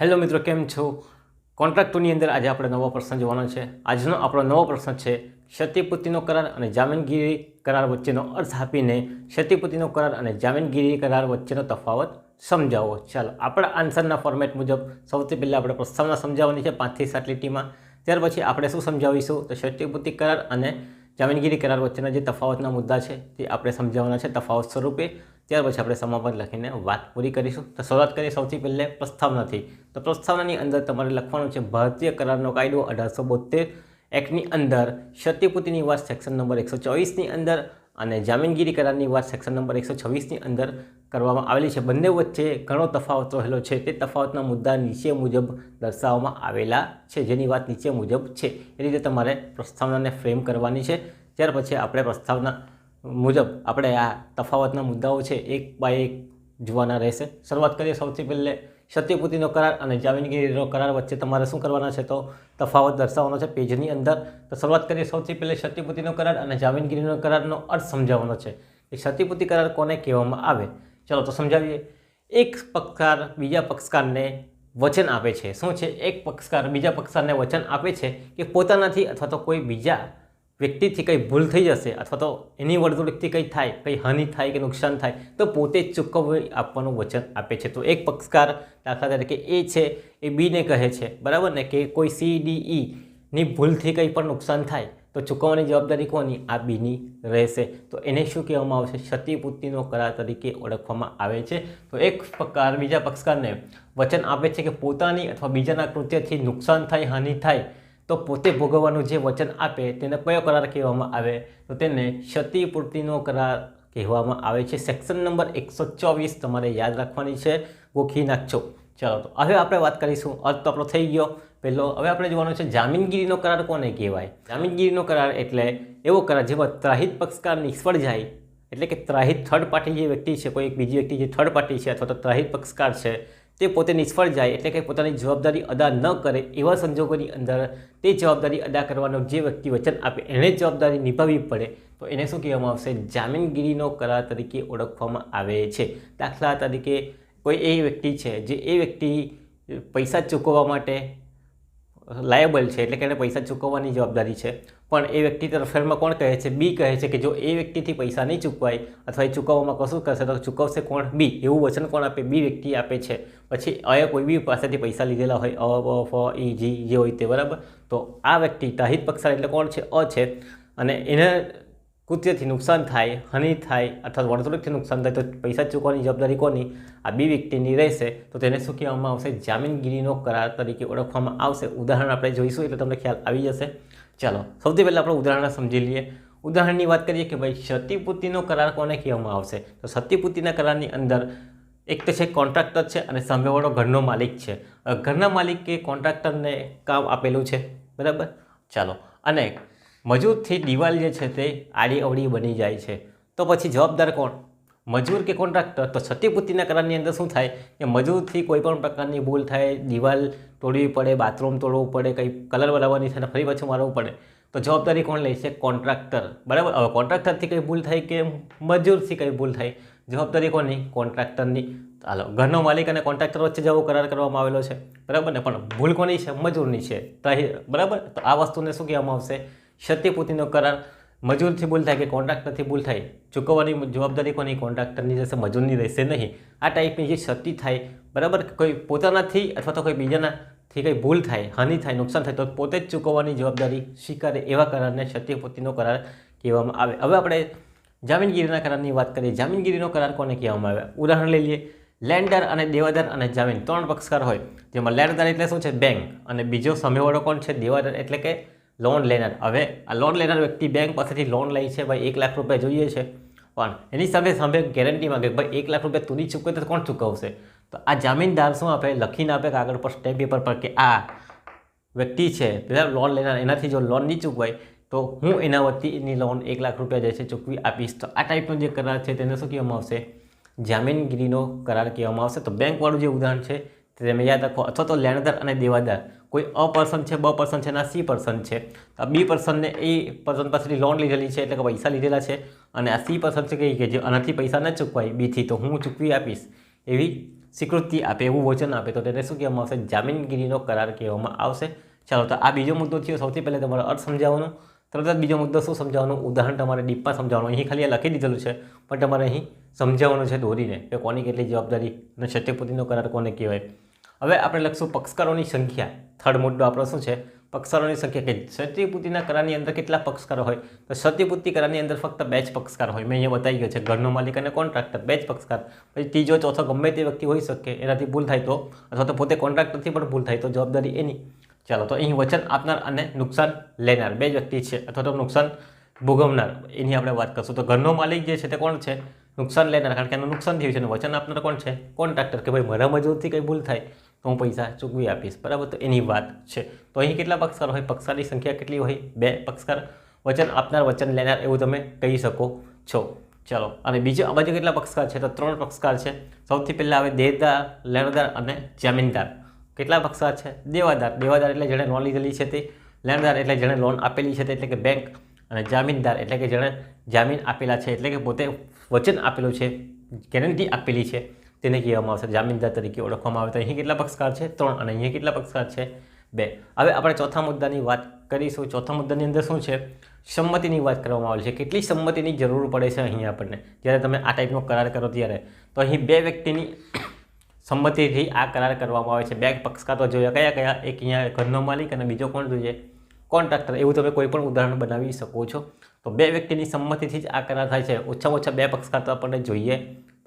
Hello મિત્રો, કેમ છો? કોન્ટ્રાક્ટોની અંદર આજે આપણે નવો પ્રશ્ન જોવાનો છે. આજનો આપણો નવો પ્રશ્ન છે, ક્ષતિપૂર્તિનો કરાર અને જામીનગીરી કરાર વચ્ચેનો અર્થ આપીને ક્ષતિપૂર્તિનો કરાર અને જામીનગીરી કરાર વચ્ચેનો તફાવત સમજાવો. ચાલો, આપણા આન્સરના ફોર્મેટ મુજબ સૌથી પહેલાં આપણે પ્રસ્તાવના સમજાવવાની છે પાંચથી સાત લીટીમાં. ત્યાર પછી આપણે શું સમજાવીશું? તો ક્ષતિપૂર્તિ કરાર અને જામીનગીરી કરાર વચ્ચેના જે તફાવતના મુદ્દા છે તે આપણે સમજાવવાના છે. તફાવત સ્વરૂપે ત્યાર પછી આપણે સમાપન લખીને વાત પૂરી કરીશું. તો શરૂઆત કરીએ સૌથી પહેલે પ્રસ્તાવનાથી. તો પ્રસ્તાવનાની અંદર તમારે લખવાનું છે, ભારતીય કરારનો કાયદો અઢારસો બોતેર એક્ટની અંદર ક્ષતિપૂર્તિની વાત સેક્શન નંબર એકસો ચોવીસની અંદર અને જામીનગીરી કરારની વાત સેક્શન નંબર એકસો છવ્વીસની અંદર કરવામાં આવેલી છે. બંને વચ્ચે ઘણો તફાવત રહેલો છે. તે તફાવતના મુદ્દા નીચે મુજબ દર્શાવવામાં આવેલા છે. જેની વાત નીચે મુજબ છે. એ રીતે તમારે પ્રસ્તાવનાને ફ્રેમ કરવાની છે. ત્યાર પછી આપણે પ્રસ્તાવના મુજબ આપણે આ તફાવતના મુદ્દાઓ છે એક બાય એક જોવાના રહેશે. શરૂઆત કરીએ સૌથી પહેલે સત્યપૂર્તિનો કરાર અને જામીનગીરીનો કરાર વચ્ચે તમારે શું કરવાના છે તો તફાવત દર્શાવવાનો છે પેજની અંદર. તો શરૂઆત કરીએ સૌથી પહેલે સત્યપૂર્તિનો કરાર અને જામીનગીરીનો કરારનો અર્થ સમજાવવાનો છે એ સત્યપૂર્તિ કરાર કોને કહેવામાં આવે? ચલો તો સમજાવીએ. એક પક્ષકાર બીજા પક્ષકારને વચન આપે છે. શું છે? એક પક્ષકાર બીજા પક્ષકારને વચન આપે છે કે પોતાનાથી અથવા તો કોઈ બીજા વ્યક્તિથી કંઈ ભૂલ થઈ જશે અથવા તો એની વર્તણૂકથી કંઈ થાય, કંઈ હાનિ થાય કે નુકસાન થાય, તો પોતે ચૂકવણી આપવાનું વચન આપે છે. તો એક પક્ષકાર દાખલા તરીકે એ છે, એ બીને કહે છે, બરાબર ને? કે કોઈ સી ડી ઈ ની ભૂલથી કંઈ પણ નુકસાન થાય, તો ચૂકવવાની જવાબદારી કોની? આ બીની રહેશે. તો એને શું કહેવામાં આવશે? ક્ષતિપૂર્તિનો કરાર તરીકે ઓળખવામાં આવે છે. તો એક પક્ષકાર, બીજા પક્ષકારને વચન આપે છે કે પોતાની અથવા બીજાના કૃત્યથી નુકસાન થાય, હાનિ થાય તો પોતે ભોગવવાનું જે વચન આપે તેને કયો કરાર કહેવામાં આવે? તો તેને ક્ષતિપૂર્તિનો કરાર કહેવામાં આવે છે. સેક્શન નંબર એકસો ચોવીસ તમારે યાદ રાખવાની છે. ગોખી નાખજો. ચાલો, તો હવે આપણે વાત કરીશું. અર્થ તો આપણો થઈ ગયો. પહેલો, હવે આપણે જોવાનું છે જામીનગીરીનો કરાર કોને કહેવાય? જામીનગીરીનો કરાર એટલે એવો કરાર જેમાં ત્રાહિત પક્ષકાર નિષ્ફળ જાય. એટલે કે ત્રાહિત થર્ડ પાર્ટી જે વ્યક્તિ છે, કોઈ એક બીજી વ્યક્તિ જે થર્ડ પાર્ટી છે અથવા તો ત્રાહિત પક્ષકાર છે તે પોતે નિષ્ફળ જાય એટલે કે પોતાની જવાબદારી અદા ન કરે એવા સંજોગોની અંદર તે જવાબદારી અદા કરવાનો જે વ્યક્તિ વચન આપે એણે જવાબદારી નિભાવવી પડે, તો એને શું કહેવામાં આવશે? જામીનગીરીનો કરાર તરીકે ઓળખવામાં આવે છે. દાખલા તરીકે કોઈ એ વ્યક્તિ છે જે એ વ્યક્તિ પૈસા ચૂકવવા માટે લાયબલ છે, એટલે કે એને પૈસા ચૂકવવાની જવાબદારી છે. પણ એ વ્યક્તિ તરફેણમાં કોણ કહે છે? બી કહે છે કે જો એ વ્યક્તિથી પૈસા નહીં ચૂકવાય અથવા એ ચૂકવવામાં કશું કરશે તો ચૂકવશે કોણ? બી. એવું વચન કોણ આપે? બી વ્યક્તિ આપે છે. પછી અએ કોઈ બી પાસેથી પૈસા લીધેલા હોય, અ ફ, ઈ, જી, જે હોય તે, બરાબર? તો આ વ્યક્તિ તાહિત પક્ષા એટલે કોણ છે? અ છે. અને એને કૃત્યથી નુકસાન થાય, હાનિ થાય અથવા વર્તણૂકથી નુકસાન થાય તો પૈસા ચૂકવવાની જવાબદારી કોની? આ બી વ્યક્તિની રહેશે. તો તેને શું કહેવામાં આવશે? જામીનગીરીનો કરાર તરીકે ઓળખવામાં આવશે. ઉદાહરણ આપણે જોઈશું એટલે તમને ખ્યાલ આવી જશે. ચાલો, સૌથી પહેલાં આપણે ઉદાહરણ સમજી લઈએ. ઉદાહરણની વાત કરીએ કે ભાઈ ક્ષતિપૂર્તિનો કરાર કોને કહેવામાં આવશે? તો ક્ષતિપૂર્તિના કરારની અંદર એક તો છે કોન્ટ્રાક્ટર છે અને સામેવાળો ઘરનો માલિક છે. ઘરના માલિકે કોન્ટ્રાક્ટરને કામ આપેલું છે. બરાબર? ચાલો, અને મજૂરથી દિવાલ જે છે તે આડી અવળી બની જાય છે. તો પછી જવાબદાર કોણ? મજૂર કે કોન્ટ્રાક્ટર? તો ક્ષતિપૂર્તિના કરારની અંદર શું થાય કે મજૂરથી કોઈ પણ પ્રકારની ભૂલ થાય, દિવાલ તોડવી પડે, બાથરૂમ તોડવું પડે, કંઈ કલર બનાવવાની થાય ને ફરી પાછું મારવું પડે, તો જવાબદારી કોણ લે છે? કોન્ટ્રાક્ટર. બરાબર? હવે કોન્ટ્રાક્ટરથી કંઈ ભૂલ થાય કે મજૂરથી કંઈ ભૂલ થાય? જવાબદારી કોની? કોન્ટ્રાક્ટરની. ચાલો ઘરનો માલિક અને કોન્ટ્રાક્ટર વચ્ચે જેવો કરાર કરવામાં આવેલો છે. બરાબર ને? પણ ભૂલ કોની છે? મજૂરની છે. બરાબર? તો આ વસ્તુને શું કહેવામાં આવશે? ક્ષતિપૂર્તિનો કરાર મજૂરથી ભૂલ થાય કે કોન્ટ્રાક્ટરથી ભૂલ થાય, ચૂકવવાની જવાબદારી કોની? કોન્ટ્રાક્ટરની રહેશે મજૂરની રહેશે નહીં. આ ટાઈપની જે ક્ષતિ થાય, બરાબર? કોઈ પોતાનાથી અથવા તો કોઈ બીજાનાથી કંઈ ભૂલ થાય, હાનિ થાય, નુકસાન થાય, તો પોતે જ ચૂકવવાની જવાબદારી સ્વીકારે એવા કરારને ક્ષતિપૂર્તિનો કરાર કહેવામાં આવે. હવે આપણે જામીનગીરીના કરારની વાત કરીએ. જામીનગીરીનો કરાર કોને કહેવામાં આવે? ઉદાહરણ લઈ લઈએ. લેન્ડર અને દેવાદાર અને જામીન, ત્રણ પક્ષકાર હોય. જેમાં લેન્ડર એટલે શું છે? બેંક. અને બીજો સામેવાળો કોણ છે? દેવાદાર એટલે કે લોન લેનાર. હવે આ લોન લેનાર વ્યક્તિ બેંક પાસેથી લોન લે છે, ભાઈ, એક લાખ રૂપિયા જોઈએ છે. પણ એની સામે સામે ગેરંટી માંગે ભાઈ, એક લાખ રૂપિયા તું નહીં ચૂકવે તો કોણ ચૂકવશે? તો આ જામીનદાર શું આપે? લખીને આપે કાગળ પર સ્ટેમ્પ પેપર પર કે આ વ્યક્તિ છે પહેલાં લોન લેનાર, એનાથી જો લોન નહીં ચૂકવાય, તો હું એના વતી એની લોન એક લાખ રૂપિયા જે છે ચૂકવી આપીશ. તો આ ટાઈપનો જે કરાર છે તેને શું કહેવામાં આવશે? જામીનગીરીનો કરાર કહેવામાં આવશે. તો બેંકવાળું જે ઉદાહરણ છે તે તમે યાદ રાખો. અથવા તો લેણદાર અને દેવાદાર. કોઈ અ પર્સન છે, બ પર્સન છે અને સી પર્સન છે. આ બી પર્સનને એ પર્સન પાસેથી લોન લીધેલી છે એટલે કે પૈસા લીધેલા છે અને આ સી પર્સન છે કે કે જે આનાથી પૈસા ન ચૂકવાય બીથી તો હું ચૂકવી આપીશ એવી સ્વીકૃતિ આપે, એવું વચન આપે. તો તેને શું કહેવામાં આવશે? જામીનગીરીનો કરાર કહેવામાં આવશે. ચાલો, તો આ બીજો મુદ્દો થયો. સૌથી પહેલાં તમારે અર્થ સમજાવવાનો. તરત જ બીજો મુદ્દો શું સમજાવવાનું? ઉદાહરણ તમારે ડીપમાં સમજાવવાનું. અહીં ખાલી લખી દીધેલું છે, પણ તમારે અહીં સમજાવવાનું છે દોરીને કે કોની કેટલી જવાબદારી અને ક્ષતિપૂર્તિનો કરાર કોને કહેવાય. હવે આપણે લખશું પક્ષકારોની સંખ્યા. થર્ડ મુદ્દો આપણો શું છે? પક્ષકારોની સંખ્યા કે ક્ષતિપૂર્તિના કરારની અંદર કેટલા પક્ષકારો હોય? તો ક્ષતિપૂર્તિ કરારની અંદર ફક્ત બે જ પક્ષકાર હોય. મેં અહીંયા બતાવી ગયો છે, ઘરનો માલિક અને કોન્ટ્રાક્ટર, બે જ પક્ષકાર. પછી ત્રીજો, ચોથો, ગમે તે વ્યક્તિ હોઈ શકે, એનાથી ભૂલ થાય તો, અથવા તો પોતે કોન્ટ્રાક્ટરથી પણ ભૂલ થાય તો, જવાબદારી એની. ચાલો, તો અહીં વચન આપનાર અને નુકસાન લેનાર બે વ્યક્તિ છે, અથવા તો નુકસાન ભોગવનાર. એની આપણે વાત કરશું. તો ઘરનો માલિક જે છે તે કોણ છે? નુકસાન લેનાર, કારણ કે એનું નુકસાન થયું છે અને વચન આપનાર કોણ છે? કોન્ટ્રાક્ટર, કે ભાઈ મારા મજૂરથી કંઈ ભૂલ થાય. તો હું પૈસા ચૂકવી આપીશ, બરાબર? તો એની વાત છે. તો અહીં કેટલા પક્ષકાર હોય? પક્ષકારની સંખ્યા કેટલી હોય? બે પક્ષકાર વચન આપનાર, વચન લેનાર એવું તમે કહી શકો છો. ચાલો, અને બીજો, આ કેટલા પક્ષકાર છે? તો ત્રણ પક્ષકાર છે. સૌથી પહેલાં આવે દેદાર લેણદાર અને જામીનદાર. કેટલા પક્ષકાર છે? દેવાદાર. દેવાદાર એટલે જેણે લોન લીધેલી છે તે. લેણદાર એટલે જેણે લોન આપેલી છે તે, એટલે કે બેંક અને જામીનદાર એટલે કે જેણે જામીન આપેલા છે, એટલે કે પોતે વચન આપેલું છે ગેરંટી આપેલી છે. તેને કહેવામાં આવશે. જામીનદાર તરીકે ઓળખવામાં આવે તો અહીં કેટલા પક્ષકાર છે? ત્રણ અને અહીંયા કેટલા પક્ષકાર છે? બે. હવે આપણે ચોથા મુદ્દાની વાત કરીશું. ચોથા મુદ્દાની અંદર શું છે? સંમતિની વાત કરવામાં આવે છે. કેટલી સંમતિની જરૂર પડે છે અહીં આપણને? જ્યારે તમે આ ટાઈપનો કરાર કરો ત્યારે. તો અહીં બે વ્યક્તિની સંમતિથી આ કરાર કરવામાં આવે છે. બે પક્ષકાર તો જોયા કયા કયા? એક અહીંયા ઘરનો માલિક અને બીજો કોણ જોઈએ? કોન્ટ્રાક્ટર. એવું તમે કોઈ પણ ઉદાહરણ બનાવી શકો છો. તો બે વ્યક્તિની સંમતિથી જ આ કરાર થાય છે. ઓછામાં ઓછા બે પક્ષકાર તો આપણને જોઈએ.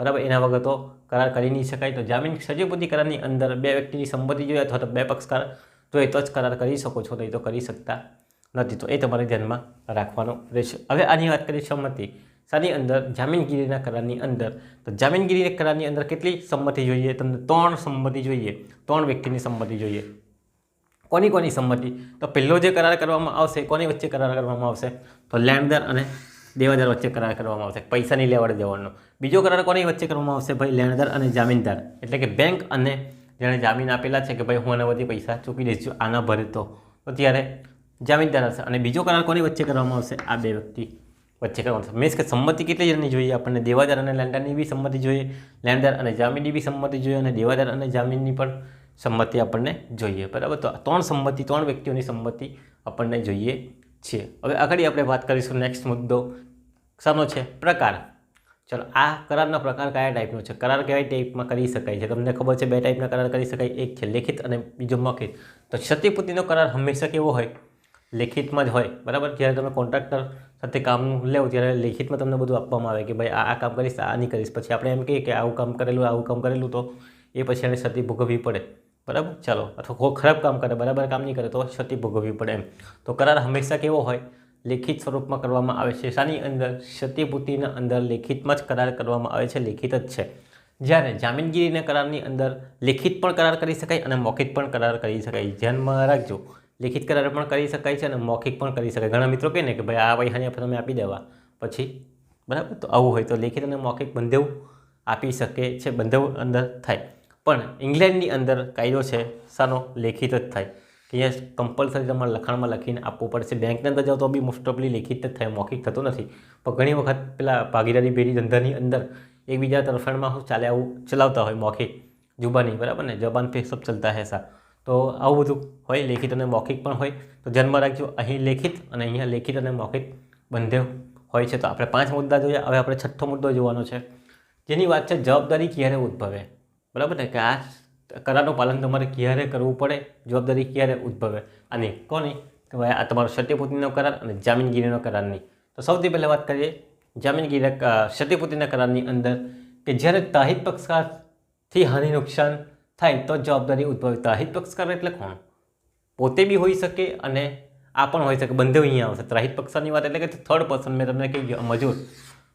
બરાબર? એના વગર તો કરાર કરી નહીં શકાય. તો જામીન સજીવપતિ કરારની અંદર બે વ્યક્તિની સંમતિ જોઈએ અથવા તો બે પક્ષકાર જોઈએ તો જ કરાર કરી શકો છો, નહીં તો કરી શકતા નથી. તો એ તમારે ધ્યાનમાં રાખવાનું રહેશે. હવે આની વાત કરીએ સંમતિ. સાની અંદર જામીનગીરીના કરારની અંદર. તો જામીનગીરી કરારની અંદર કેટલી સંમતિ જોઈએ? તમને ત્રણ સંમતિ જોઈએ. ત્રણ વ્યક્તિની સંમતિ જોઈએ. કોની કોની સંમતિ? તો પહેલો જે કરાર કરવામાં આવશે, કોની વચ્ચે કરાર કરવામાં આવશે? તો લેણદાર અને દેવાદાર વચ્ચે કરાર કરવામાં આવશે. પૈસાની લેવડ દેવાનો બીજો કરાર કોની વચ્ચે કરવામાં આવશે ભાઈ? લેણદાર અને જામીનદાર. એટલે કે બેંક અને જેણે જામીન આપેલા છે કે ભાઈ હું આના બધી પૈસા ચૂકી દઈશ છું આના ભરે તો. ત્યારે જામીનદાર હશે. અને બીજો કરાર કોની વચ્ચે કરવામાં આવશે? આ બે વ્યક્તિ વચ્ચે કરવામાં આવશે. મીન્સ કે સંમતિ કેટલી જણની જોઈએ? આપણને દેવાદાર અને લેન્ડરની બી સંમતિ જોઈએ લેન્ડર અને જામીનની બી સંમતિ જોઈએ અને દેવાદાર અને જામીનની પણ સંમતિ આપણને જોઈએ. બરાબર? તો ત્રણ સંમતિ, ત્રણ વ્યક્તિઓની સંમતિ આપણને જોઈએ. છે. હવે આગળ આપણે વાત કરીશું નેક્સ્ટ મુદ્દો. શાનો છે? પ્રકાર. ચલો, આ કરારનો પ્રકાર કયા ટાઈપનો છે? કરાર કેવાય ટાઈપમાં કરી શકાય છે? તમને ખબર છે બે ટાઈપના કરાર કરી શકાય. એક છે લેખિત અને બીજો મૌખિત તો ક્ષતિપૂર્તિનો કરાર હંમેશા કેવો હોય? લેખિતમાં જ હોય. બરાબર? જ્યારે તમે કોન્ટ્રાક્ટર સાથે કામ લેવો, ત્યારે લેખિતમાં તમને બધું આપવામાં આવે કે ભાઈ, આ આ કામ કરીશ, આ નહીં કરીશ. પછી આપણે એમ કહીએ કે આવું કામ કરેલું, આવું કામ કરેલું તો એ પછી એને ક્ષતિ ભોગવવી પડે. બરાબર? ચાલો. અથવા ખરાબ કામ કરે, બરાબર કામ નહીં કરે તો ક્ષતિ ભોગવવી પડે એમ. તો કરાર હંમેશા કેવો હોય? લેખિત સ્વરૂપમાં કરવામાં આવે છે. શાની અંદર? ક્ષતિપૂર્તિના અંદર લેખિતમાં જ કરાર કરવામાં આવે છે. લેખિત જ છે. જ્યારે જામીનગીરીના કરારની અંદર લેખિત પણ કરાર કરી શકાય અને મૌખિક પણ કરાર કરી શકાય. ધ્યાનમાં રાખજો. લેખિત કરાર પણ કરી શકાય છે અને મૌખિક પણ કરી શકાય. ઘણા મિત્રો કહે ને કે, ભાઈ, આ પૈસાને તમે આપી દેવા. પછી? બરાબર? તો આવું હોય તો લેખિત અને મૌખિક બંધેવ આપી શકે છે. બંધેવ અંદર થાય. પણ ઇંગ્લેન્ડની અંદર કાયદો છે શાનો લેખિત જ થાય. અહીંયા કમ્પલસરી તમારે લખાણમાં લખીને આપવું પડશે. બેંકની અંદર જાઓ તો બી મોસ્ટ ઓફલી લેખિત જ થાય, મૌખિક થતું નથી. પણ ઘણી વખત પેલા ભાગીદારી ભેરી ધંધાની અંદર એકબીજા તરફેણમાં શું ચાલે આવું ચલાવતા હોય, મૌખિક. જુબાની, બરાબર ને? જબાન પે સબ ચલતા હે સા. તો આવું બધું હોય, લેખિત અને મૌખિક પણ હોય. તો ધ્યાનમાં રાખજો, અહીં લેખિત અને અહીંયા લેખિત અને મૌખિક બંને હોય છે. તો આપણે પાંચ મુદ્દા જોઈએ હવે આપણે છઠ્ઠો મુદ્દો જોવાનો છે. જેની વાત છે, જવાબદારી ક્યારે ઉદ્ભવે? બરાબર ને? કે આ કરારનું પાલન તમારે ક્યારે કરવું પડે? જવાબદારી ક્યારે ઉદ્ભવે? અને કોની? કે ભાઈ, આ તમારો ક્ષતિપૂર્તિનો કરાર અને જામીનગીરીનો કરારની. તો સૌથી પહેલાં વાત કરીએ જામીનગીરી ક્ષતિપૂર્તિના કરારની અંદર કે જ્યારે તાહિત પક્ષકારથી હાનિ નુકસાન થાય તો જવાબદારી ઉદ્ભવે. તાહિત પક્ષકાર એટલે કોણ? પોતે બી હોઈ શકે અને આ પણ હોઈ શકે. બંને અહીંયા આવશે. ત્રાહિત પક્ષાની વાત એટલે કે થર્ડ પર્સન મેં તમને કહી ગયો મજૂર.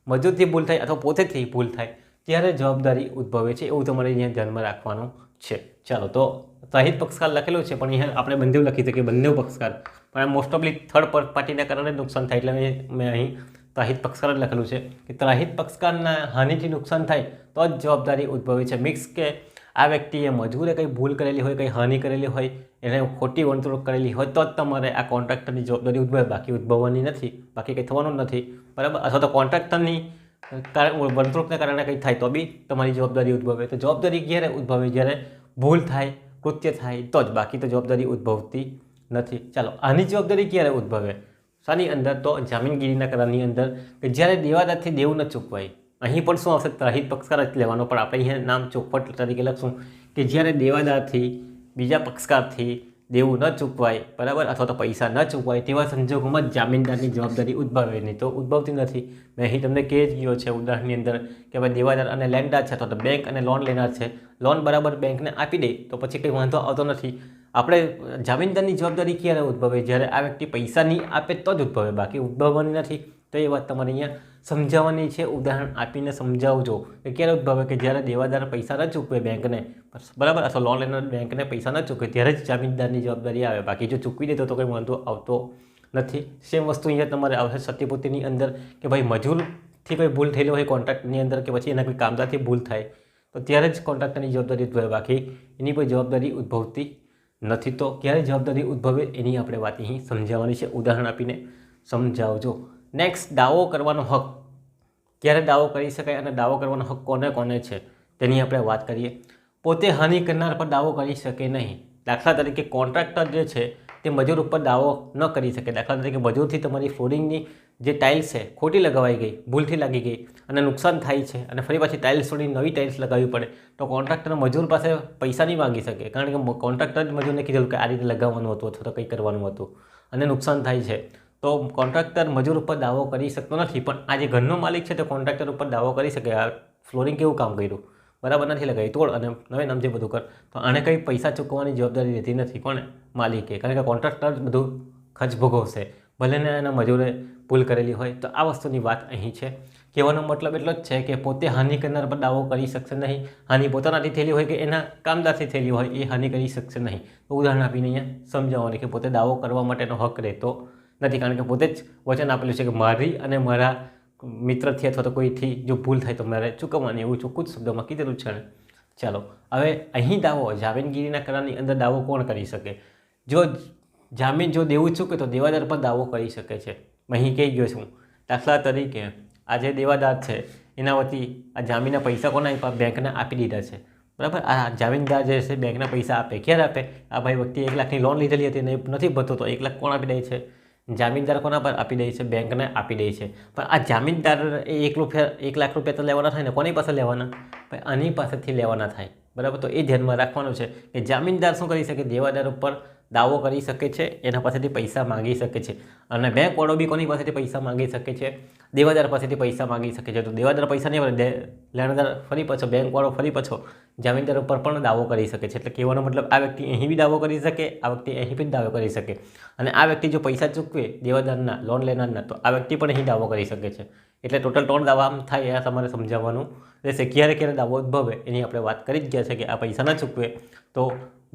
મજૂરથી ભૂલ થાય અથવા પોતેથી ભૂલ થાય. ત્યારે જવાબદારી ઉદ્ભવે છે એવું તમારે અહીંયા ધ્યાનમાં રાખવાનું છે. ચાલો, તો સાહિત પક્ષકાર લખેલું છે, પણ અહીંયા આપણે બંને લખી શકીએ, બંને પક્ષકાર. પણ મોસ્ટ ઓફલી થર્ડ પાર્ટીના કારણે નુકસાન થાય એટલે મેં અહીં ત્રાહિત પક્ષકાર જ લખેલું છે કે ત્રાહિત પક્ષકારના હાનિથી નુકસાન થાય તો જ જવાબદારી ઉદ્ભવે છે. મિક્સ કે આ વ્યક્તિએ મજબૂરે કંઈ ભૂલ કરેલી હોય, કંઈ હાનિ કરેલી હોય, એને ખોટી વર્તણૂક કરેલી હોય, તો જ તમારે આ કોન્ટ્રાક્ટરની જવાબદારી ઉદ્ભવે. બાકી ઉદ્ભવવાની નથી, બાકી કંઈ થવાનું નથી. બરાબર? અથવા તો કોન્ટ્રાક્ટરની વર્તણૂકના કારણે કંઈ થાય તો બી તમારી જવાબદારી ઉદ્ભવે. તો જવાબદારી ક્યારે ઉદ્ભવે? જ્યારે ભૂલ થાય, કૃત્ય થાય, તો જ. બાકી તો જવાબદારી ઉદ્ભવતી નથી. ચાલો, આની જવાબદારી ક્યારે ઉદ્ભવે? શાની અંદર તો જામીનગીરીના કરારની અંદર કે જ્યારે દેવાદારથી દેવું ન ચૂકવાય, અહીં પણ શું આવશે? ત્રાહિત પક્ષકાર જ લેવાનો. પણ આપણે અહીંયા નામ ચોખવટ તરીકે લખશું કે જ્યારે દેવાદારથી બીજા પક્ષકારથી દેવું ન ચૂકવાય, બરાબર? અથવા તો પૈસા ન ચૂકવાય તેવા સંજોગોમાં જ જામીનદારની જવાબદારી ઉદ્ભવે નહીં. તો ઉદ્ભવતી નથી. મેં અહીં તમને કહી જ ગયો છે ઉદાહરણની અંદર કે ભાઈ દેવાદાર અને લેન્ડર છે, અથવા તો બેંક અને લોન લેનાર છે. લોન બરાબર બેંકને આપી દે તો પછી કંઈ વાંધો આવતો નથી. આપણે જામીનદારની જવાબદારી ક્યારે ઉદ્ભવે? જ્યારે આ વ્યક્તિ પૈસા નહીં આપે તો જ ઉદ્ભવે. બાકી ઉદ્ભવવાની નથી. તો એ વાત તમારે અહીંયા સમજાવવાની છે, ઉદાહરણ આપીને સમજાવજો. કે ક્યારે ઉદ્ભવે કે જ્યારે દેવાદાર પૈસા ન ચૂકવે બેંકને બરાબર? અથવા લોન લેનાર બેંકને પૈસા ન ચૂકવે, ત્યારે જ જામીનદારની જવાબદારી આવે. બાકી જો ચૂકવી દેતો તો કંઈ વાંધો આવતો નથી. સેમ વસ્તુ અહીંયા તમારે આવશે સત્યપૂર્તિની અંદર, કે ભાઈ મજૂરથી કોઈ ભૂલ થયેલી હોય કોન્ટ્રાક્ટની અંદર કે પછી એના કોઈ કામદારથી ભૂલ થાય, તો ત્યારે જ કોન્ટ્રાક્ટરની જવાબદારી ઉદ્ભવે. બાકી એની કોઈ જવાબદારી ઉદ્ભવતી નથી. તો ક્યારે જવાબદારી ઉદ્ભવે એની આપણે વાત અહીં સમજાવવાની છે. ઉદાહરણ આપીને સમજાવજો. નેક્સ્ટ દાવો કરવાનો હક. ક્યારે દાવો કરી શકાય અને દાવો કરવાનો હક કોને કોને છે, તેની આપણે વાત કરીએ. પોતે હાનિ કરનાર પર દાવો કરી શકે નહીં. દાખલા તરીકે કોન્ટ્રાક્ટર જે છે, તે મજૂર ઉપર દાવો ન કરી શકે. દાખલા તરીકે મજૂરથી તમારી ફ્લોરિંગની જે ટાઇલ્સ છે, ખોટી લગાવાઈ ગઈ, ભૂલથી લાગી ગઈ અને નુકસાન થાય છે અને ફરી પાછી ટાઇલ્સ થોડી નવી ટાઇલ્સ લગાવવી પડે, તો કોન્ટ્રાક્ટર મજૂર પાસે પૈસા નહીં માંગી શકે. કારણ કે કોન્ટ્રાક્ટર જ મજૂરને કીધેલું કે આ રીતે લગાવવાનું હતું અથવા તો કંઈ કરવાનું હતું અને નુકસાન થાય છે. તો કોન્ટ્રાક્ટર મજૂર ઉપર દાવો કરી શકતો નથી. પણ આ જે ઘરનો માલિક છે તે કોન્ટ્રાક્ટર ઉપર દાવો કરી શકે. આ ફ્લોરિંગ કેવું કામ કર્યું? બરાબર નથી લગાવી. તોડ અને નવે નામથી બધું કર. તો આને કંઈ પૈસા ચૂકવવાની જવાબદારી રહેતી નથી. પણ માલિકે. કારણ કે કોન્ટ્રાક્ટર જ બધું ખર્ચ ભોગવશે. ભલે ને એના મજૂરે ભૂલ કરેલી હોય. તો આ વસ્તુની વાત અહીં છે. કહેવાનો મતલબ એટલો જ છે કે પોતે હાનિ કરનાર પર દાવો કરી શકશે નહીં. હાનિ પોતાનાથી થયેલી હોય કે એના કામદારથી થયેલી હોય એ હાનિ કરી શકશે નહીં. ઉદાહરણ આપીને અહીંયા સમજાવવાની કે પોતે દાવો કરવા માટેનો હક રહેતો નથી. કારણ કે પોતે જ વચન આપેલું છે કે મારી અને મારા મિત્રથી અથવા તો કોઈથી જો ભૂલ થાય તો મારે ચૂકવવાની એવું ચોખ્ખું જ શબ્દોમાં કીધેલું છે. ચાલો, હવે અહીં દાવો જામીનગીરીના કરારની અંદર દાવો કોણ કરી શકે? જો જામીન જો દેવું ચૂકે તો દેવાદાર પર દાવો કરી શકે છે. અહીં કહી ગયો છું, દાખલા તરીકે આ જે દેવાદાર છે, એના વતી આ જામીનના પૈસા કોને આપ્યા? બેંકને આપી દીધા છે. બરાબર? આ જામીનદાર જે છે, બેંકના પૈસા આપે. ક્યારે આપે? આ ભાઈ વ્યક્તિ એક લાખની લોન લીધેલી હતી અને નથી ભરતો, તો એક લાખ કોણ આપી દે છે? જામીનદાર કોના પર આપી દે છે, બેંકને આપી દે છે. પણ આ જામીનદાર એ એક રૂપિયા, એક લાખ રૂપિયા તો લેવાના થાય ને, કોની પાસે લેવાના? ભાઈ આની પાસેથી લેવાના થાય. બરાબર? તો એ ધ્યાનમાં રાખવાનું છે કે જામીનદાર શું કરી શકે? દેવાદાર ઉપર દાવો કરી શકે છે, એના પાસેથી પૈસા માંગી શકે છે. અને બેંકવાળો બી કોની પાસેથી પૈસા માંગી શકે છે? દેવાદાર પાસેથી પૈસા માંગી શકે છે. તો દેવાદાર પૈસા નહીં મળે લેણદાર ફરી પાછો બેંકવાળો ફરી પાછો જામીનદાર ઉપર પણ દાવો કરી શકે છે. એટલે કહેવાનો મતલબ આ વ્યક્તિ અહીં બી દાવો કરી શકે, આ વ્યક્તિ અહીં બી દાવો કરી શકે. અને આ વ્યક્તિ જો પૈસા ચૂકવે દેવાદારના લોન લેનારના, તો આ વ્યક્તિ પણ અહીં દાવો કરી શકે છે. એટલે ટોટલ ત્રણ દાવા આમ થાય એ તમારે સમજાવવાનું. રહેશે ક્યારે ક્યારે દાવો ઉદ્ભવે એની આપણે વાત કરી જ ગયા છે કે આ પૈસા ન ચૂકવે, તો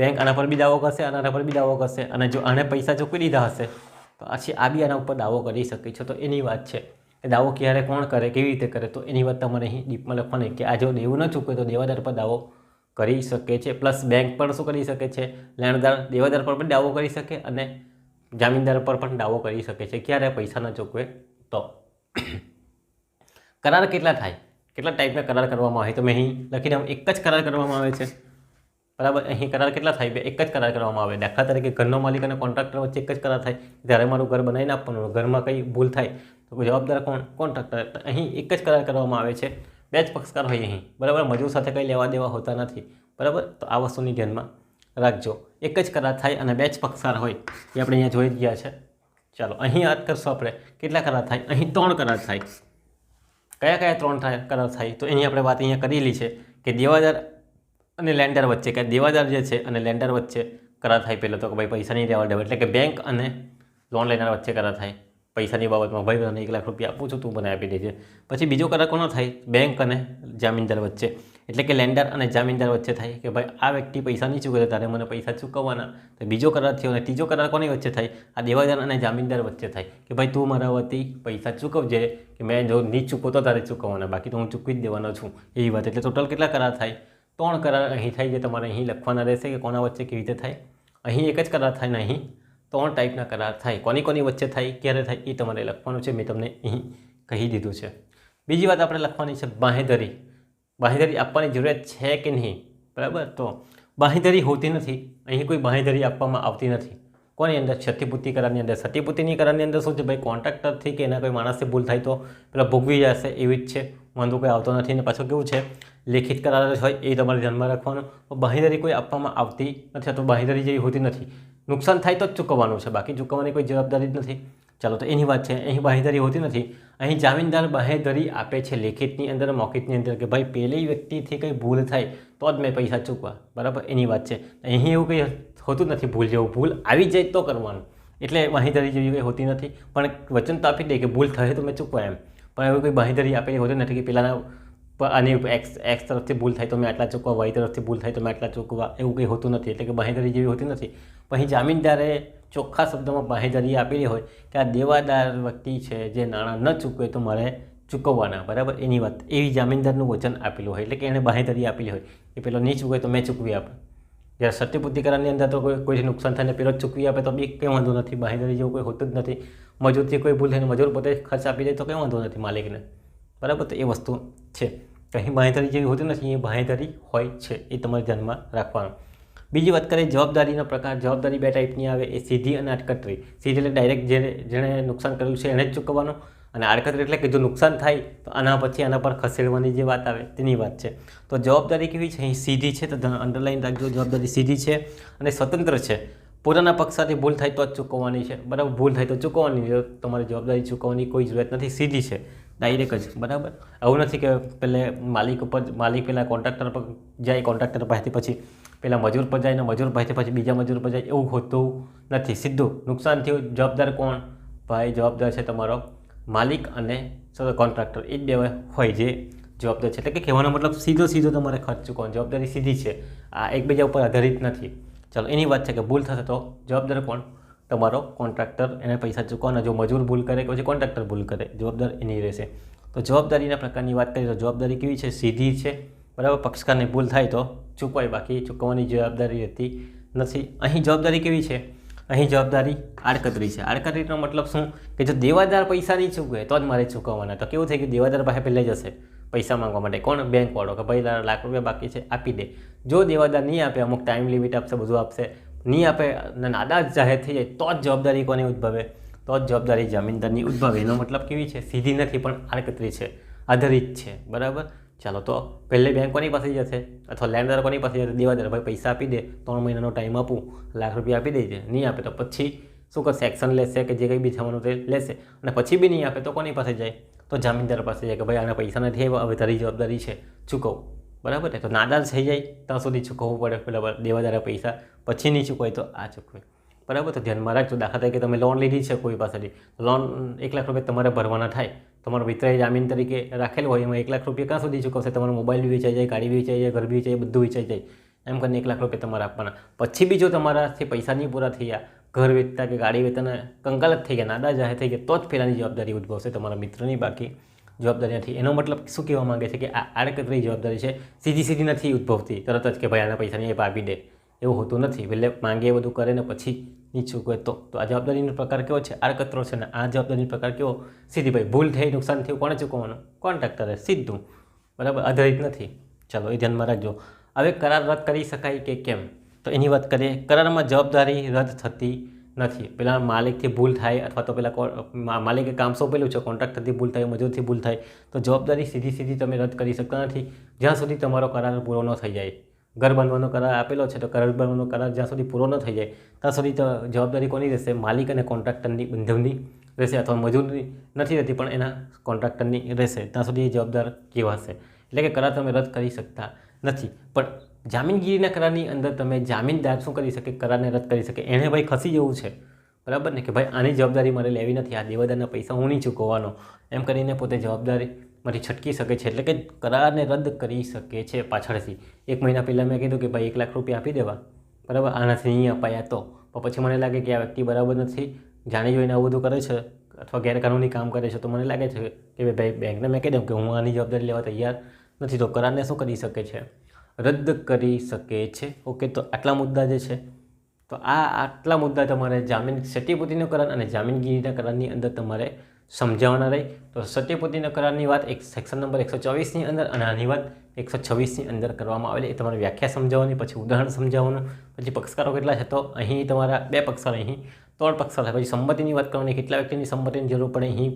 બેંક આના પર બી દાવો કરશે, અને આના પર બી દાવો કરશે. અને જો આને પૈસા ચૂકવી દીધા હશે, તો પછી આ બી આના ઉપર દાવો કરી શકે છે. તો એની વાત છે એ દાવો ક્યારે કોણ કરે, કેવી રીતે કરે, તો એની વાત તમારે અહીં ડીપમાં લખવાની કે આ જો દેવું ન ચૂકવે તો દેવાદાર પર દાવો કરી શકે છે. પ્લસ બેંક પણ શું કરી શકે છે? લેણદાર દેવાદાર પર પણ દાવો કરી શકે અને જામીનદાર પર પણ દાવો કરી શકે છે. ક્યારે પૈસા ન ચૂકવે તો. કરાર કેટલા થાય? કેટલા ટાઈપના કરાર કરવામાં આવે? તો મેં અહીં લખીને એક જ કરાર કરવામાં આવે છે. બરાબર? અહીં કરાર કેટલા થાય? બે, એક જ કરાર કરવામાં આવે. દાખલા તરીકે ઘરનો માલિક અને કોન્ટ્રાક્ટર વચ્ચે એક જ કરાર થાય. જ્યારે મારું ઘર બનાવીને આપવાનું, ઘરમાં કંઈ ભૂલ થાય, તો જવાબદાર કોણ? કોન્ટ્રાક્ટર અહીં એક જ કરાર કરવામાં આવે છે. બે જ પક્ષકાર હોય અહીં. બરાબર? મજૂર સાથે કંઈ લેવા દેવા હોતા નથી. બરાબર? તો આ વસ્તુની ધ્યાનમાં રાખજો. એક જ કરાર થાય અને બે જ પક્ષકાર હોય. એ આપણે અહીંયા જોઈ ગયા છે. ચાલો, અહીં યાદ કરશું આપણે. કેટલા કરાર થાય? અહીં ત્રણ કરાર થાય. કયા કયા ત્રણ કરાર થાય? તો એની આપણે વાત અહીંયા કરેલી છે કે દેવાદાર અને લેન્ડર વચ્ચે, કે દેવાદાર જે છે અને લેન્ડર વચ્ચે કરાર થાય પહેલાં તો કે ભાઈ પૈસા નહીં લેવા દેવા, એટલે કે બેંક અને લોન લેનાર વચ્ચે કરાર થાય. પૈસાની બાબતમાં ભાઈ મને એક લાખ રૂપિયા આપું છું, તું મને આપી દેજે. પછી બીજો કરાર કોનો થાય? બેંક અને જામીનદાર વચ્ચે. એટલે કે લેન્ડર અને જામીનદાર વચ્ચે થાય કે ભાઈ આ વ્યક્તિ પૈસા નહીં ચૂકવે તારે મને પૈસા ચૂકવવાના. તો બીજો કરાર થયો અને ત્રીજો કરાર કોની વચ્ચે થાય? આ દેવાદાર અને જામીનદાર વચ્ચે થાય. કે ભાઈ તું મારા વતી પૈસા ચૂકવજે, કે મેં જો નહીં ચૂકવો તો તારે ચૂકવવાના, બાકી તો હું ચૂકવી જ દેવાનો છું. એવી વાત. એટલે ટોટલ કેટલા કરાર થાય? ત્રણ કરાર અહીં થાય જે તમારે અહીં લખવાના રહેશે કે કોના વચ્ચે કેવી રીતે થાય? અહીં એક જ કરાર થાય ને અહીં ત્રણ ટાઈપના કરાર થાય. કોની કોની વચ્ચે થાય, ક્યારે થાય, એ તમારે લખવાનું છે. મેં તમને અહીં કહી દીધું છે. બીજી વાત આપણે લખવાની છે બાંહેધરી. બાંહેધરી આપવાની જરૂરિયાત છે કે નહીં? બરાબર? તો બાંહેધરી હોતી નથી. અહીં કોઈ બાંહેધરી આપવામાં આવતી નથી. કોની અંદર? ક્ષતિપૂર્તિ કરારની અંદર. ક્ષતિપૂર્તિની કરારની અંદર શું છે? ભાઈ કોન્ટ્રાક્ટરથી કે એના કોઈ માણસથી ભૂલ થાય તો પેલા ભોગવી જશે, એવી જ છે. વાંધો કોઈ આવતો નથી ને પાછું કેવું છે, લેખિત કરાર જ હોય એ તમારે ધ્યાનમાં રાખવાનું. બાંહેધરી કોઈ આપવામાં આવતી નથી અથવા બાંહેધરી જેવી હોતી નથી. નુકસાન થાય તો જ ચૂકવવાનું છે, બાકી ચૂકવવાની કોઈ જવાબદારી જ નથી. ચાલો તો એની વાત છે, અહીં બાંહેધરી હોતી નથી. અહીં જામીનદાર બાંહેધરી આપે છે લેખિતની અંદર મોકિતની અંદર કે ભાઈ પેલી વ્યક્તિથી કંઈ ભૂલ થાય તો જ મેં પૈસા ચૂકવા. બરાબર? એની વાત છે. અહીં એવું કંઈ હોતું નથી, ભૂલ જેવું ભૂલ આવી જાય તો કરવાનું. એટલે બાંહેધરી જેવી કંઈ હોતી નથી. પણ વચન તો આપી દે કે ભૂલ થાય તો મેં ચૂકવા એમ. પણ એવું કોઈ બાંહેધરી આપેલી હોતી નથી કે પેલાના આની એક્સ એક્સ તરફથી ભૂલ થાય તો મેં આટલા ચૂકવા વાય તરફથી ભૂલ થાય તો મેં આટલા ચૂકવા, એવું કંઈ હોતું નથી. એટલે કે બાંહેધરી જેવી હોતી નથી. પણ જામીનદારે ચોખ્ખા શબ્દોમાં બાંહેધરી આપેલી હોય કે આ દેવાદાર વ્યક્તિ છે જે નાણાં ન ચૂકવે તો મારે ચૂકવવાના, બરાબર? એની વાત. એવી જામીનદારનું વચન આપેલું હોય. એટલે કે એણે બાંહેધરી આપેલી હોય કે પેલો નહીં ચૂકવે તો મેં ચૂકવી આપે. જ્યારે સત્યપૂર્તિ કરારની અંદર તો કોઈ, કોઈથી નુકસાન થાય પેલો ચૂકવી આપે તો બી કંઈ વાંધો નથી. બાહેંધરી જેવું કોઈ હોતું જ નથી. મજૂરથી કોઈ ભૂલ થાય ને મજૂર પોતે ખર્ચ આપી દે તો કંઈ વાંધો નથી માલિકને. બરાબર? તો એ વસ્તુ છે. કંઈ બાંહેધરી જેવી હોતી નથી એ બાંહેધરી હોય છે, એ તમારે ધ્યાનમાં રાખવાનું. બીજી વાત કરીએ, જવાબદારીનો પ્રકાર. જવાબદારી બે ટાઈપની આવે. એ સીધી અને અટકટરી. સીધી એટલે ડાયરેક્ટ જેને, જેણે નુકસાન કર્યું છે, એણે જ ચૂકવવાનું. અને આડકતરી એટલે કે જો નુકસાન થાય, તો આના પછી આના પર ખસેડવાની જે વાત આવે તેની વાત છે. તો જવાબદારી કેવી છે? અહીં સીધી છે, તો અંડરલાઈન રાખજો, જવાબદારી સીધી છે અને સ્વતંત્ર છે. પોતાના પક્ષાથી ભૂલ થાય તો જ ચૂકવવાની છે. બરાબર? ભૂલ થાય તો ચૂકવવાની તમારી જવાબદારી ચૂકવવાની કોઈ જરૂરિયાત નથી. સીધી છે. ડાયરેક્ટ જ. બરાબર? એવું નથી કે પહેલે માલિક ઉપર માલિક પહેલાં કોન્ટ્રાક્ટર પર જાય કોન્ટ્રાક્ટર પાસેથી પછી પહેલાં મજૂર પર જાય ને મજૂર પાસેથી પછી બીજા મજૂર પર જાય એવું હોતું નથી. સીધું. નુકસાન થયું. જવાબદાર કોણ? ભાઈ જવાબદાર છે તમારો. માલિક અને કોન્ટ્રાક્ટર એ જ બે હોય જે જવાબદાર છે. એટલે કે કહેવાનો મતલબ સીધો સીધો તમારે ખર્ચ ચૂકવાનો જવાબદારી સીધી છે. આ એકબીજા ઉપર આધારિત નથી. ચાલો, એની વાત છે કે ભૂલ થશે તો જવાબદાર કોણ? તમારો કોન્ટ્રાક્ટર. એને પૈસા ચૂકવવાના. જો મજૂર ભૂલ કરે કે પછી કોન્ટ્રાક્ટર ભૂલ કરે, જવાબદાર એની રહેશે. તો જવાબદારીના પ્રકારની વાત કરીએ તો જવાબદારી કેવી છે? સીધી છે. બરાબર? પક્ષકારની ભૂલ થાય તો ચૂકવાય. બાકી ચૂકવવાની જવાબદારી રહેતી નથી. અહીં જવાબદારી કેવી છે? અહીં જવાબદારી આડકતરી છે. આડકતરીનો મતલબ શું? કે જો દેવાદાર પૈસા નહીં ચૂકવે, તો જ મારે ચૂકવવાના. તો કેવું થાય કે દેવાદાર પાસે પહેલાં જશે પૈસા માંગવા માટે? કોણ? બેંકવાળો કે ભાઈ, તારા લાખ રૂપિયા બાકી છે, આપી દે. જો દેવાદાર નહીં આપે, અમુક ટાઈમ લિમિટ આપશે, બધું આપશે, નહીં આપે, અને નાદાજ જાહેર થઈ જાય, તો જ જવાબદારી કોની ઉદ્ભવે? તો જ જવાબદારી જામીનદારની ઉદ્ભવે. એનો મતલબ કેવી છે? સીધી નથી, પણ આડકતરી છે. આધારિત છે. બરાબર? ચાલો તો પહેલે બેંક કોની પાસે જશે? અથવા લેન્ડર કોની પાસે જશે? દેવાદાર ભાઈ પૈસા આપી દે, ત્રણ મહિનાનો ટાઈમ આપું, લાખ રૂપિયા આપી દેજે, નહીં આપે તો પછી શું કરશે? એક્શન લેશે કે જે કંઈ બી થવાનું તે લેશે. અને પછી બી નહીં આપે તો કોની પાસે જાય? તો જામીનદાર પાસે જાય કે ભાઈ આને પૈસા નથી આવ્યા, હવે તારી જવાબદારી છે, ચૂકવ. બરાબર ને તો નાદાર થઈ જાય, ત્યાં સુધી ચૂકવવું પડે. પેલા દેવાદારે પૈસા પછી નહીં ચૂકવાય તો આ ચૂકવે. બરાબર? તો ધ્યાનમાં રાખજો, દાખલા તરીકે તમે લોન લીધી છે કોઈ પાસેથી. લોન એક લાખ રૂપિયા તમારે ભરવાના થાય. તમારો મિત્રએ જામીન તરીકે રાખેલ હોય, એમાં એક લાખ રૂપિયા ક્યાં સુધી ચૂકવશે? તમારો મોબાઈલ બી વેચાઈ જાય, ગાડી બી વેચાઈ જાય, ઘર બી વેચાઈ બધું વેચાઈ જાય. એમ કરીને એક લાખ રૂપિયા તમારે આપવાના. પછી બી જો તમારાથી પૈસા નહીં પૂરા થયા, ઘર વેચતા કે ગાડી વેચતાને કંકાલ જ થઈ ગયા, નાદા જાહેર થઈ ગયા, તો જ પહેલાંની જવાબદારી ઉદ્ભવશે તમારા મિત્રની બાકી જવાબદારી નથી. એનો મતલબ શું કહેવા માંગે છે કે આ આડકતરી જવાબદારી છે, સીધી સીધી નથી ઉદ્ભવતી. તરત જ કે ભાઈ આના પૈસાની એ આપી દે. એવું હોતું નથી. એટલે માંગે એ બધું કરે ને પછી નહીં ચૂકવે તો? તો આ જવાબદારીનો પ્રકાર કેવો છે? આડકતરો છે ને આ જવાબદારીનો પ્રકાર કેવો? સીધી ભાઈ ભૂલ થઈ, નુકસાન થયું, કોણે ચૂકવવાનું? કોન્ટ્રાક્ટરે, સીધું. બરાબર? આધારિત નથી. ચાલો, એ ધ્યાનમાં રાખજો. હવે કરાર રદ કરી શકાય કે કેમ? તો એની વાત કરીએ. કરારમાં જવાબદારી રદ થતી નથી. પહેલાં માલિકથી ભૂલ થાય અથવા તો પહેલાં માલિકે કામ સોંપેલું છે, કોન્ટ્રાક્ટરથી ભૂલ થાય, મજૂરથી ભૂલ થાય, તો જવાબદારી સીધી સીધી તમે રદ કરી શકતા નથી. જ્યાં સુધી તમારો કરાર પૂરો ન થઈ જાય. ઘર બાંધવાનો કરાર આપેલો છે, તો ઘર બાંધવાનો કરાર જ્યાં સુધી પૂરો ન થઈ જાય, ત્યાં સુધી જવાબદારી કોની રહેશે? માલિક અને કોન્ટ્રાક્ટરની બંધવની રહેશે અથવા મજૂરની નથી રહેતી, પણ એના કોન્ટ્રાક્ટરની રહેશે. ત્યાં સુધી એ જવાબદાર કહેવાશે એટલે કે કરાર તમે રદ કરી શકતા નથી. પણ જામીનગીરીના કરારની અંદર તમે જામીનદાર શું કરી શકે? કરારને રદ કરી શકે. એણે ભાઈ ખસી જવું છે. બરાબર ને? કે ભાઈ આની જવાબદારી મારે લેવી નથી. આ દેવાદારના પૈસા હું નહીં ચૂકવવાનો. એમ કરીને પોતે જવાબદારીમાંથી છટકી શકે છે. એટલે કે કરારને રદ કરી શકે છે પાછળથી. એક મહિના પહેલાં મેં કીધું કે ભાઈ એક લાખ રૂપિયા આપી દેવા. બરાબર? આનાથી નહીં અપાયા તો. પછી મને લાગે કે આ વ્યક્તિ બરાબર નથી. જાણી જોઈને આવું બધું કરે છે અથવા ગેરકાનૂની કામ કરે છે તો મને લાગે છે કે ભાઈ બેંકને મેં કહી દઉં કે હું આની જવાબદારી લેવા તૈયાર નથી તો કરારને શું કરી શકે છે? રદ કરી શકે છે. ઓકે, તો આટલા મુદ્દા જે છે, તો આ આટલા મુદ્દા તમારે જામીન ક્ષતિપૂર્તિનો કરાર અને જામીનગીરીના કરારની અંદર તમારે સમજાવવાના રહી. તો સત્યપતિના કરારની વાત એક સેક્શન નંબર એકસો ચોવીસની અંદર અને આની વાત એકસો છવ્વીસની અંદર કરવામાં આવેલી. એ તમારે વ્યાખ્યા સમજાવવાની, પછી ઉદાહરણ સમજાવવાનું, પછી પક્ષકારો કેટલા છે તો અહીં તમારા બે પક્ષકાર અહીં, ત્રણ પક્ષકાર છે. પછી સંમતિની વાત કરવાની, કેટલા વ્યક્તિની સંમતિની જરૂર પડે અહીં?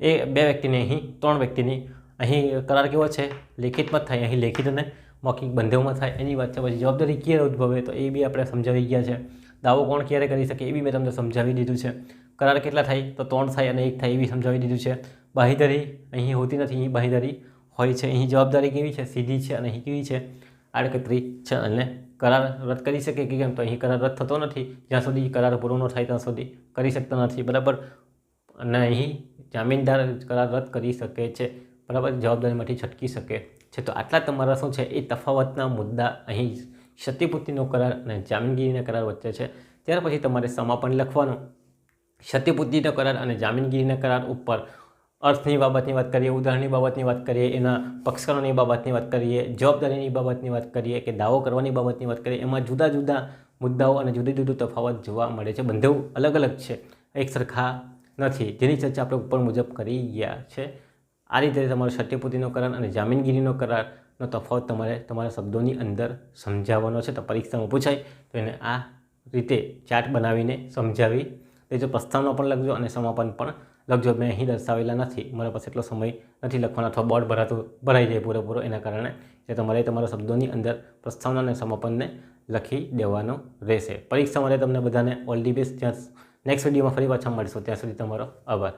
એ બે વ્યક્તિને અહીં, ત્રણ વ્યક્તિની અહીં કરાર કેવો છે? લેખિતમાં થાય, અહીં લેખિત અને મૌખિક બંધેવમાં થાય. એની વાત છે, પછી જવાબદારી ક્યારે ઉદ્ભવે તો એ બી આપણે સમજાવી ગયા છે. દાવો કોણ ક્યારે કરી શકે એ બી મેં તમને સમજાવી દીધું છે. કરાર કેટલા થાય? તો ત્રણ થાય અને એક થાય એ બી સમજાવી દીધું છે. બાહીધરી અહીં હોતી નથી, અહીં બાહીધરી હોય છે. અહીં જવાબદારી કેવી છે? સીધી છે અને અહીં કેવી છે? આડકતરી છે અને કરાર રદ કરી શકે કે કેમ? તો અહીં કરાર રદ થતો નથી. જ્યાં સુધી કરાર પૂરો ન થાય, ત્યાં સુધી કરી શકતા નથી. બરાબર? અને અહીં જામીનદાર કરાર રદ કરી શકે છે. બરાબર? જવાબદારીમાંથી છટકી શકે છે. તો આટલા તમારા શું છે? એ તફાવતના મુદ્દા અહીં ક્ષતિપૂર્તિનો કરાર અને જામીનગીરીના કરાર વચ્ચે છે. ત્યાર પછી તમારે સમાપન લખવાનું. ક્ષતિપૂર્તિનો કરાર અને જામીનગીરીના કરાર ઉપર અર્થની બાબતની વાત કરીએ, ઉદાહરણની બાબતની વાત કરીએ, એના પક્ષકારોની બાબતની વાત કરીએ, જવાબદારીની બાબતની વાત કરીએ કે દાવો કરવાની બાબતની વાત કરીએ, એમાં જુદા જુદા મુદ્દાઓ અને જુદી જુદી તફાવત જોવા મળે છે. બંધુ અલગ અલગ છે. એક સરખા નથી. જેની ચર્ચા આપણે ઉપર મુજબ કરી ગયા છે. આ રીતે તમારો ક્ષતિપૂર્તિનો કરાર અને જામીનગીરીનો કરારનો તફાવત તમારે તમારા શબ્દોની અંદર સમજાવવાનો છે. તો પરીક્ષામાં પૂછાય તો એને આ રીતે ચાર્ટ બનાવીને સમજાવી દેજો. પ્રસ્તાવના પણ લખજો અને સમાપન પણ લખજો. મેં અહીં દર્શાવેલા નથી. મારા પાસે એટલો સમય નથી લખવાનો. અથવા બોર્ડ ભરાતું, ભરાઈ જાય પૂરેપૂરો. એના કારણે એટલે તમારે તમારા શબ્દોની અંદર પ્રસ્તાવના અને સમાપનને લખી દેવાનું રહેશે. પરીક્ષા માટે તમને બધાને ઓલ ધી બેસ્ટ. ત્યાં નેક્સ્ટ વિડીયોમાં ફરી પાછા મળીશું. ત્યાં સુધી તમારો આભાર.